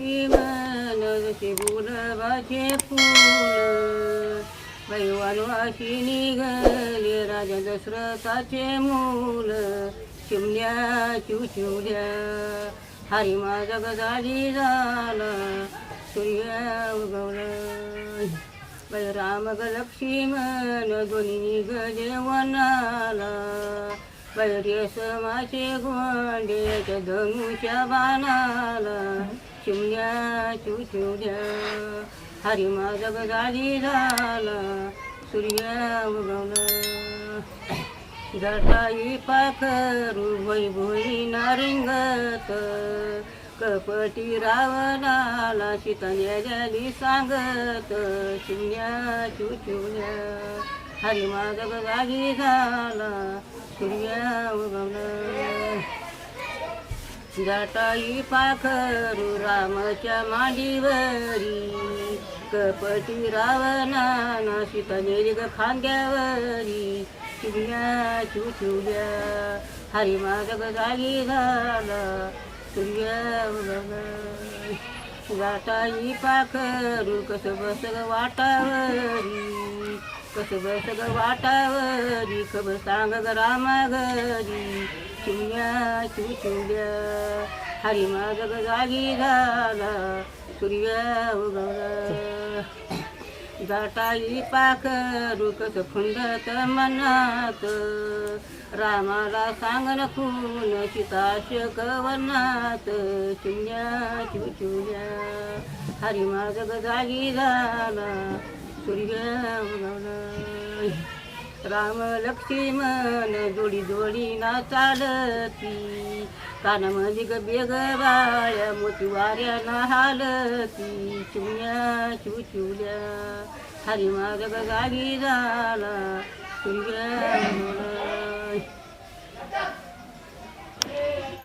लक्ष्मण गुलाबाचे फूल वनवाशी निघाले राजा दशरथाचे मूल चिमल्या चिवचिवल्या हरी माझा गजाली झाला सूर्य उगवला बाई राम ग लक्ष्मण दोन्ही निघाले वनाला बाई गोंडे गोंड्याच्या धनुच्या बाणाला चिमण्या चिवचिवल्या हरी माझा गजाली झाला सूर्य उगवला. जटाई पाखरू भोई भोई नारिंगत कपटी रावणाला सीताने सांगत. चिमण्या चुचुल्या हरी माझा गजाली झाला सूर्य उगवला. जटाई पाखरू रामाच्या मांडीवरी. कपटी रावणाना सीताने ग खांद्यावरी. चिमण्या चुचुल्या हरी माझा जागी झाला. सूर्य जाताई पाखरू कस बस वाटावरी. कस बस वाटावरी. वाटावरी खबर सांग ग रामा घरी. चिमण्या चुचुल्या हरी माझ ग जागी झाला. सूर्या उगवला. जाटाई पाखरू कसं फुंडत मनात. रामाला सांग न खून सीताशक वनात. चिमण्या चिवचिवल्या हरी माझ ग जागी झाला. सूर्य उगवला. राम लक्ष्मण जोडी जोडी ना चालती. कानामध्ये ग बेग बाळ्या मोती वाऱ्या ना हालती. चुन्या चुचुल्या हरिमार्ग गावी ग चुन्या झाला.